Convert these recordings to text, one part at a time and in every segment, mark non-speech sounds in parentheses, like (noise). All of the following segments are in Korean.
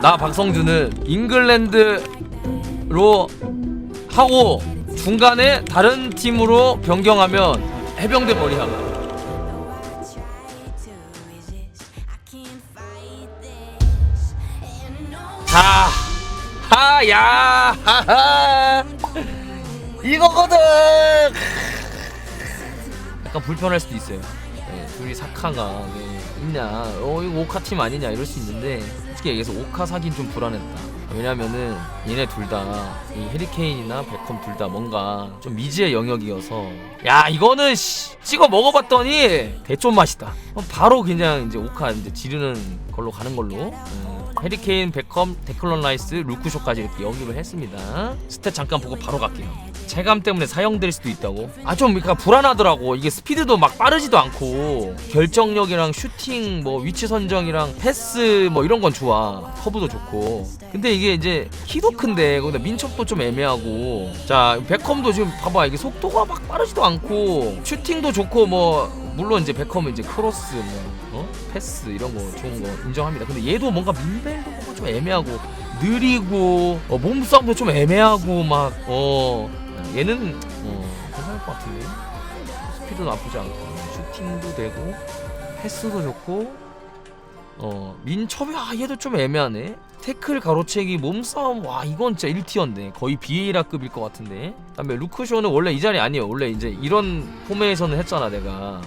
나 박성준은 잉글랜드로 하고 중간에 다른 팀으로 변경하면 해병대 머리 하고 자, 하 야, 하하. 이거거든. 약간 불편할 수도 있어요. 네, 둘이 사카가 네, 있냐, 어 이거 오카 팀 아니냐 이럴 수 있는데 솔직히 얘기해서 오카 사긴 좀 불안했다. 왜냐면은 얘네 둘 다 이 해리케인이나 베컴 둘 다 뭔가 좀 미지의 영역이어서 야 이거는 씨, 찍어 먹어봤더니 대좀 맛이다. 바로 그냥 이제 오카 이제 지르는 걸로 가는 걸로. 음. 해리케인, 베컴, 데클런 라이스, 루크쇼까지 이렇게 영입을 했습니다. 스탯 잠깐 보고 바로 갈게요. 체감 때문에 사용될 수도 있다고. 아 좀 그러니까 불안하더라고. 이게 스피드도 막 빠르지도 않고 결정력이랑 슈팅, 뭐 위치 선정이랑 패스 뭐 이런 건 좋아. 커브도 좋고. 근데 이게 이제 키도 큰데 거기다 민첩도 좀 애매하고. 자 베컴도 지금 봐봐 이게 속도가 막 빠르지도 않고 슈팅도 좋고 뭐 물론 이제 베컴은 이제 크로스 뭐 어? 패스 이런 거 좋은 거 인정합니다. 근데 얘도 뭔가 민벨도 뭔가 좀 애매하고 느리고 어, 몸싸움도 좀 애매하고 막 어 얘는 어 괜찮을 것 같은데. 스피드도 나쁘지 않고. 슈팅도 되고 패스도 좋고. 어 민첩이 아 얘도 좀 애매하네. 태클 가로채기 몸싸움 와 이건 진짜 1티어인데. 거의 비에이라급일 것 같은데. 그다음에 루크쇼는 원래 이 자리 아니에요. 원래 이제 이런 포메이션을 했잖아 내가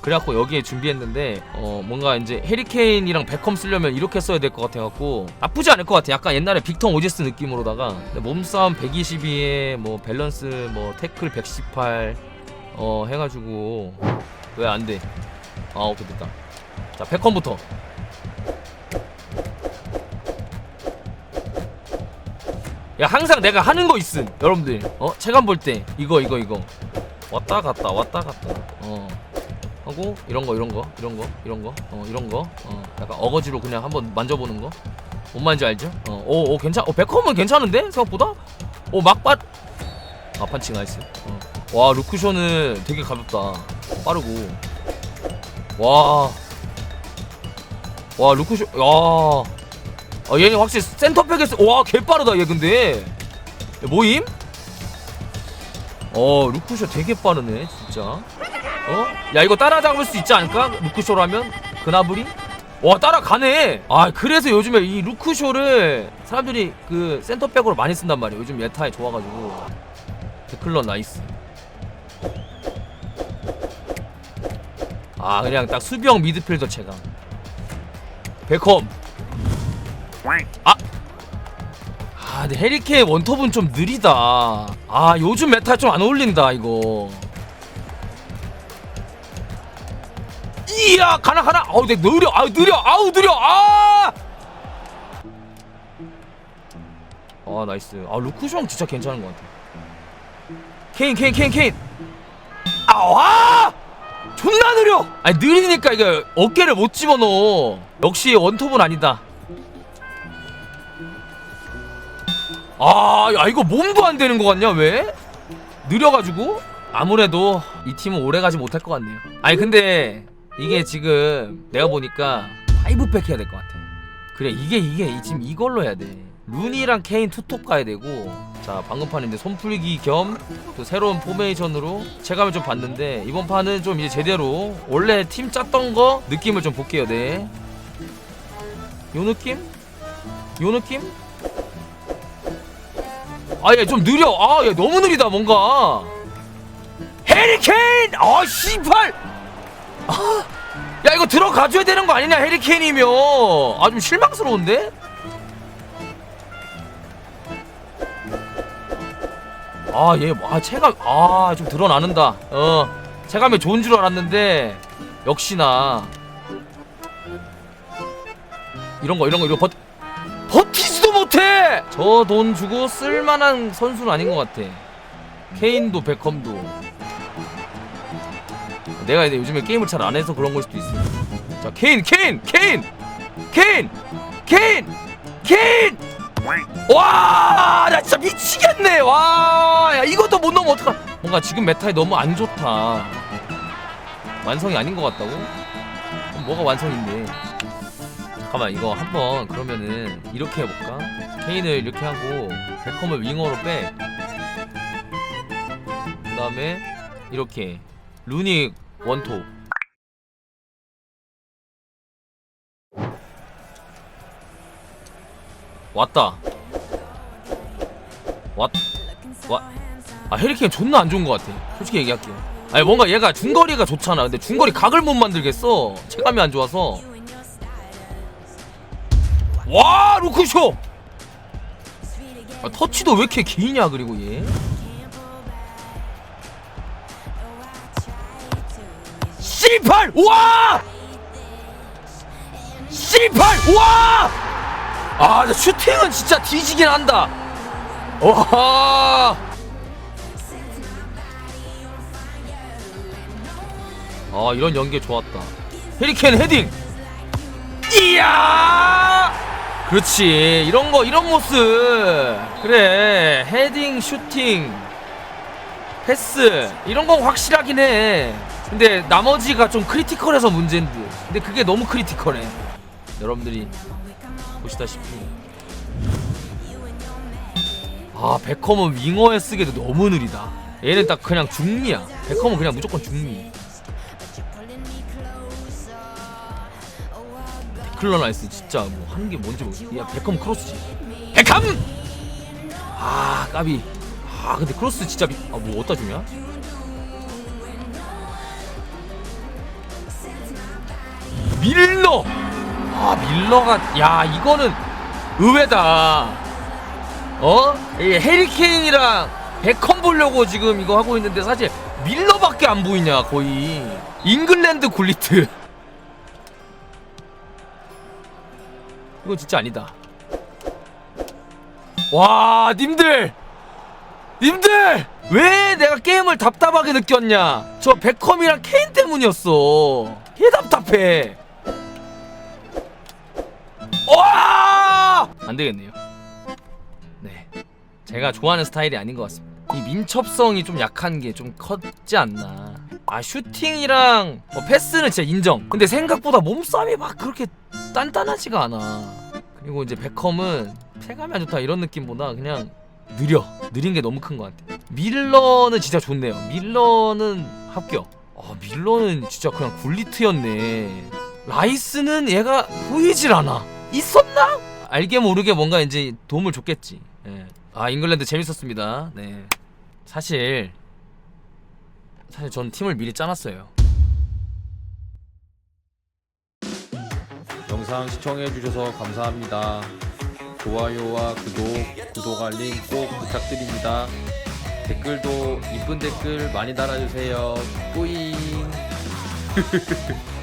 그래갖고 여기에 준비했는데 어 뭔가 이제 해리케인이랑 베컴 쓰려면 이렇게 써야 될 것 같아갖고 나쁘지 않을 것 같아. 약간 옛날에 빅터 오지스 느낌으로다가. 몸싸움 122에 뭐 밸런스 뭐 태클 118 어 해가지고 왜 안돼? 아 오케이 됐다. 자 베컴부터. 야 항상 내가 하는 거 있음 여러분들. 어 체감 볼 때. 이거 이거 이거. 왔다 갔다 왔다 갔다. 어 하고 이런 거 이런 거 이런 거 이런 거 어 이런 거 어 약간 어거지로 그냥 한번 만져보는 거 뭔 말인지 알죠? 어 오 오, 괜찮 어 백컴은 괜찮은데? 생각보다? 오 막밭 아 판치 나이스. 어. 와 루크쇼는 되게 가볍다. 빠르고. 와 와 루크쇼 야. 아, 얘는 확실히 센터백에서 와 개 빠르다 얘 근데. 얘 모임? 어 루크쇼 되게 빠르네 진짜 어? 야 이거 따라잡을 수 있지 않을까? 루크쇼라면? 그나브리? 와 따라가네 아 그래서 요즘에 이 루크쇼를 사람들이 그 센터백으로 많이 쓴단 말이야 요즘 예타에 좋아가지고 데클런 나이스 아 그냥 딱 수비형 미드필더 체감 베컴 아! 아, 근데 해리케인 원톱은 좀 느리다. 아, 요즘 메타 좀 안 어울린다, 이거. 이야, 가나, 가나. 아우, 내 느려. 아우, 느려. 아우, 느려. 아! 아, 나이스. 아, 루크쇼 진짜 괜찮은 것 같아. 케인, 케인, 케인, 케인. 아, 와! 존나 느려! 아니, 느리니까 이게 어깨를 못 집어넣어. 역시 원톱은 아니다. 아, 야 이거 몸도 안 되는 거 같냐 왜? 느려가지고 아무래도 이 팀은 오래 가지 못할 것 같네요. 아니 근데 이게 지금 내가 보니까 파이브백 해야 될 것 같아. 그래 이게 이게 지금 이걸로 해야 돼. 루니랑 케인 투톱 가야 되고 자 방금 이제 손풀기 겸 또 새로운 포메이션으로 체감을 좀 봤는데 이번 판은 좀 이제 제대로 원래 팀 짰던 거 느낌을 좀 볼게요 네. 요 느낌? 요 느낌? 아, 얘좀 느려. 아, 얘 너무 느리다, 뭔가. 해리케인! 아, 씨발! 아, 야, 이거 들어가줘야 되는 거 아니냐, 해리케인이면. 아, 좀 실망스러운데? 아, 얘, 아, 체감, 아, 좀 드러나는다. 어, 체감이 좋은 줄 알았는데, 역시나. 이런 거, 이런 거, 이거 버, 버티지도 못해! 저 돈 주고 쓸만한 선수는 아닌 것 같아. 케인도 베컴도. 내가 이제 요즘에 게임을 잘 안 해서 그런 걸 수도 있어. 자, 케인, 케인, 케인! 케인! 케인! 케인! 와, 나 진짜 미치겠네. 와, 야 이것도 못 넣으면 어떡하? 뭔가 지금 메타에 너무 안 좋다. 완성이 아닌 것 같다고? 뭐가 완성인데? 잠깐만 이거 한번 그러면은 이렇게 해볼까? 케인을 이렇게 하고 베컴을 윙어로 빼. 그 다음에 이렇게 루니 원톱. 왔다. 왔. 와. 아 해리케인 존나 안 좋은 것 같아. 솔직히 얘기할게요. 아니 뭔가 얘가 중거리가 좋잖아. 근데 중거리 각을 못 만들겠어. 체감이 안 좋아서. 와 루크쇼. 아, 터치도 왜 이렇게 기냐 그리고 얘. C8 와! C8 와! 아, 슈팅은 진짜 뒤지긴 한다. 와! 아, 이런 연계 좋았다. 헤리케인 헤딩. 이야! 그렇지. 이런 거, 이런 모습. 그래. 헤딩, 슈팅, 패스. 이런 건 확실하긴 해. 근데 나머지가 좀 크리티컬해서 문제인 듯. 근데 그게 너무 크리티컬해. 여러분들이 보시다시피. 아, 베컴은 윙어에 쓰기도 너무 느리다. 얘는 딱 그냥 중미야. 베컴은 그냥 무조건 중미. 데클런 라이스 진짜 뭐 하는 게 뭔지 모르겠어. 야, 베컴 크로스지. 베컴! 아, 까비. 아, 근데 크로스 진짜 미... 아, 뭐 어디다 주냐? 밀러! 아, 밀러가 야, 이거는 의외다. 어? 이 해리케인이랑 베컴 보려고 지금 이거 하고 있는데 사실 밀러밖에 안 보이냐, 거의. 잉글랜드 굴리트. 이건 진짜 아니다. 와, 님들! 님들! 왜 내가 게임을 답답하게 느꼈냐? 저 베컴이랑 케인 때문이었어. 개 답답해. 안 되겠네요. 네. 제가 좋아하는 스타일이 아닌 것 같습니다. 이 민첩성이 좀 약한 게 좀 컸지 않나. 아, 슈팅이랑 뭐 패스는 진짜 인정. 근데 생각보다 몸싸움이 막 그렇게 단단하지가 않아. 그리고 이제 베컴은 체감이 안 좋다 이런 느낌보다 그냥 느려. 느린 게 너무 큰 것 같아. 밀러는 진짜 좋네요. 밀러는 합격. 아, 밀러는 진짜 그냥 굴리트였네. 라이스는 얘가 보이질 않아. 있었나? 알게 모르게 뭔가 이제 도움을 줬겠지. 예. 아, 잉글랜드 재밌었습니다. 네. 사실 사실 전 팀을 미리 짜놨어요. 영상 시청해주셔서 감사합니다. 좋아요와 구독, 구독 알림 꼭 부탁드립니다. 댓글도 이쁜 댓글 많이 달아주세요. 뿌잉. (laughs)